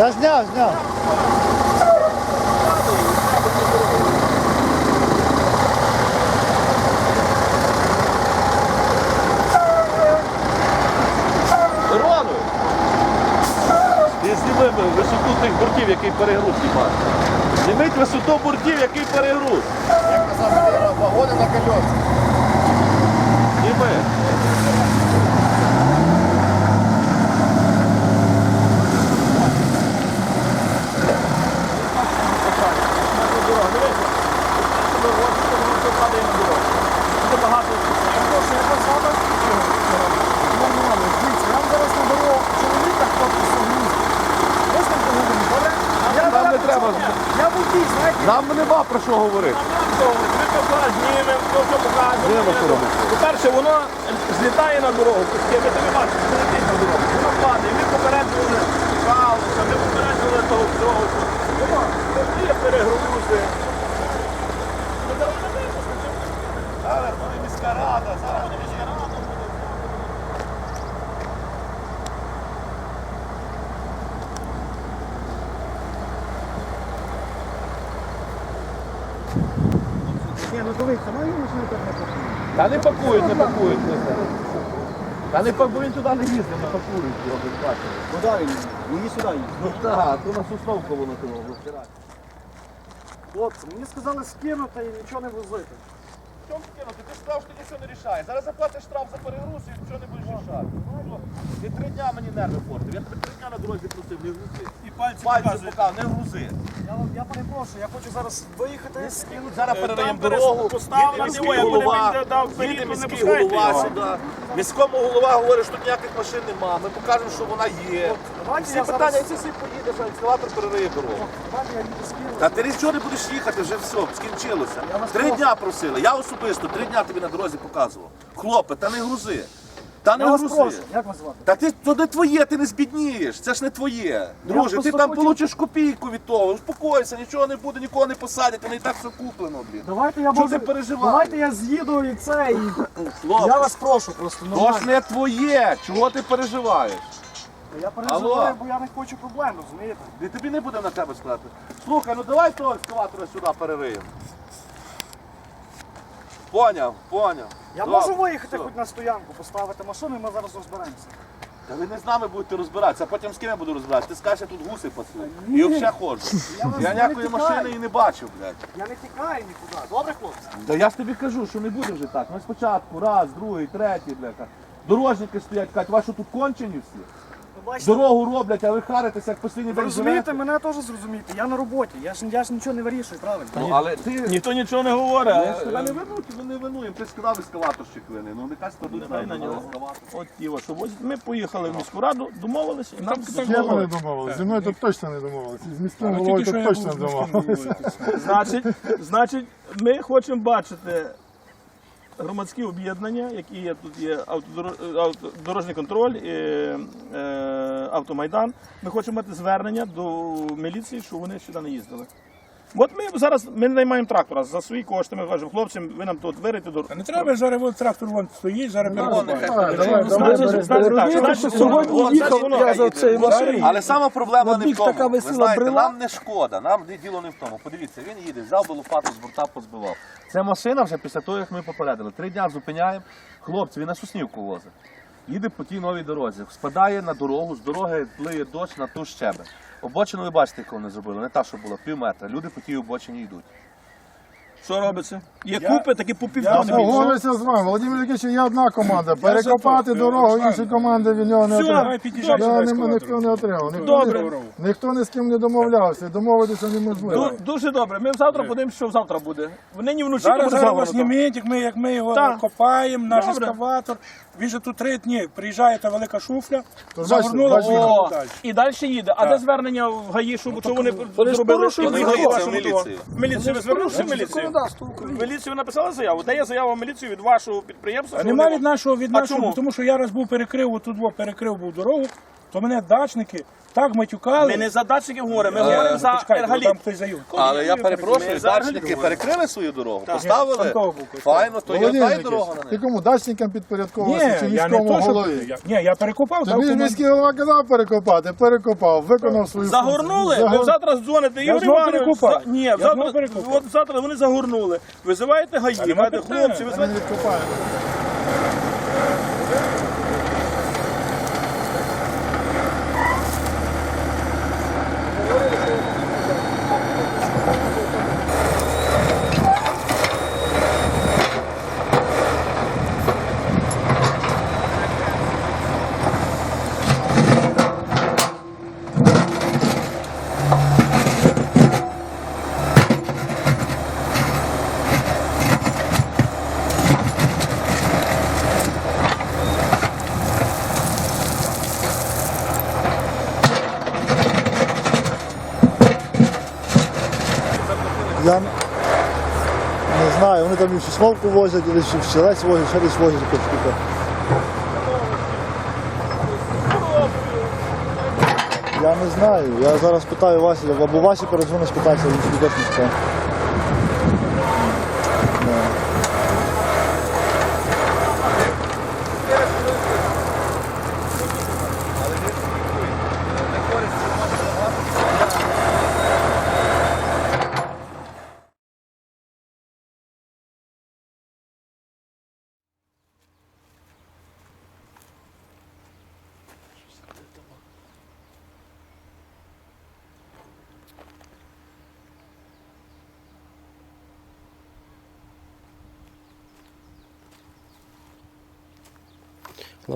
Я зняв, зняв. Рону! Зніми висоту тих бортів, який перегруз знімає. Зніміть висоту бортів, який перегруз. Як казав, вагони на кольорці. Зніми. Нам нема про що говорити. Знімемо, що робити. По-перше, воно злітає на дорогу. Ви тобі бачите, що летить на дорогу. Воно падає. Ми попереджували Калуша, ми попереджували того всього. Воно є перегрузи. Буде міська рада, зараз Ні, ну ну і машини так не пакують. Та не пакують, не пакують. не це. Та не пакують, він туди не їздить, не пакують його без. Куди він? Мені сюди їздить. Ну так, то на сосновку воно того втирати. Хлопці, мені сказали скинути і нічого не возити. В чому кинути? Ти ж сказав, що ти нічого не рішаєш. Зараз заплатиш штраф за перегруз і нічого не будеш рішати. Ти три дня мені нерви портив. Я тебе три дня на дорозі просив, не грузи. І пальці Пальці показують. пока, не грузи. Я, вам- я перепрошую, я хочу зараз виїхати, скинути. Зараз Там передаємо перес- дорогу. поставили, Їде міський диво, як вони голова, мені дав вперед, їде то не міський пускайте голова його. сюди. Міському голова говорить, що тут ніяких машин нема. Ми покажемо, що вона є. Давайте Всі я питання, зараз- якщо всі поїдеш, а екскаватор перериє дорогу. Я їду. Та ти нічого не будеш їхати, вже все, скінчилося. Я вас Три прошу. дня просили. Я особисто три дня тобі на дорозі показував. Хлопе, та не грузи. Та не Я вас грузи. прошу, як вас звати? Та ти то не твоє, ти не збіднієш. Це ж не твоє. Друже, ти просто там получиш копійку від того. Успокойся, нічого не буде, нікого не посадять, вони і так все куплено, блін. Давайте я Чого буду- ти переживаєш? Давайте я з'їду і це, і Хлопець, я вас прошу просто то ж нормально. не твоє. Чого ти переживаєш? Я переживаю, Алло. бо я не хочу проблем, розумієте? І тобі не буде на тебе сказати. Слухай, ну давай того екскаватора сюди перериємо. Поняв, поняв. Я Добре, можу виїхати все. хоч на стоянку, поставити машину, і ми зараз розберемося. Та ви не з нами будете розбиратися, а потім з ким я буду розбиратися? Ти скажеш, я тут гуси пасу. Ні. І взагалі ходжу. Я вас Я не ніякої тікаю. машини і не бачив, блядь. Я не тікаю нікуди. Добре, хлопці? Да я ж тобі кажу, що не буде вже так. Ми спочатку, раз, другий, третій, бляха. Дорожники стоять, кажуть, ваші тут кончені всі. Бачите, Дорогу роблять, а ви харитеся, як постійні ви розумієте, мене теж зрозумієте. Я на роботі, я ж, я ж нічого не вирішую, правильно? Ну, але ти... Ніхто нічого не говорить. Я ж тебе не вину, чи не винуємо. Ти сказав ескалаторщик вини. Ну нехай складуть на на нього. От тіло, що возять. Ми поїхали в міську раду, домовилися, і нам З ким не домовилися? Зі мною тут точно не домовилися. З міським головою тут точно не домовилися. Значить, значить, ми хочемо бачити громадські об'єднання, які є тут є дорожній контроль, е, автомайдан. Ми хочемо мати звернення до міліції, що вони сюди не їздили. От ми зараз ми наймаємо трактора за свої кошти. Ми кажемо, хлопцям, ви нам тут вирите до Не треба зараз вон трактор вон стоїть, зараз сьогодні їхав я за цією машиною. Але сама проблема не в тому. Ви знаєте, нам не шкода, нам діло не в тому. Подивіться, він їде, взяв би лопату з борта позбивав. Ця машина вже після того, як ми попередили. Три дня зупиняємо. Хлопці, він на Соснівку возить. Їде по тій новій дорозі, спадає на дорогу, з дороги плиє дощ на ту щебе. Обочину ви бачите, яку вони зробили, не та, що була, пів метра. Люди по тій обочині йдуть. Що робиться? Є купи, такі по Я півтора. погоджуюся з вами. Володимир Ілліч, є одна команда. Перекопати дорогу, інші команди від нього не Все, отримав. під'їжджай сюди, не- ескалатор. ніхто не отримав. Ніхто, Добре. ні- ніхто ні з ким не домовлявся. Домовитися неможливо. Ду- Дуже добре. Ми завтра подивимося, що завтра буде. Нині вночі Зараз буде зараз вас зніміть, як ми, як ми його Так. копаємо, наш Добре. ескаватор. Він же тут три дні приїжджає та велика шуфля, То загорнула бачите, поїхала О, далі. і далі їде. А де звернення в ГАІ, що, то вони зробили? порушують Вони вашому Міліцію, того? міліцію. Ви звернувся в міліцію? Міліцію ви написали заяву? Де є заява в міліцію від вашого підприємства? А що нема вони- від нашого, від А нашого, чому? тому що я раз був перекрив, отут во перекрив був дорогу, то мене дачники так матюкали. Ми не за датчиків говоримо, ми Е, говоримо за почекайте, ергаліт. там хтось заїв. Але я перепрошую, дачники перекрили свою дорогу, поставили. Був якийсь. Файно, то є та й дорога на ти неї. кому дачникам Ні, підпорядковувався чи я не міському то, що... голові? Я, ні, я перекопав, дав Тобі команду. міський голова казав перекопати, перекопав, виконав свою Загорнули, ви Загор- завтра дзвоните, Ігор знову Іванович, перекопав. за- ні, Я завтра, знову перекопав. от завтра вони загорнули. Визиваєте ГАІ, нема кажете, хлопці, Ми визивайте. не відкопаємо. Я не знаю, вони там і в Сосновку возять, і в Щелець возять, ще десь возять якось штука. Я не знаю. Я зараз питаю Василя, або Васі перезвони спитатися, він не. Да.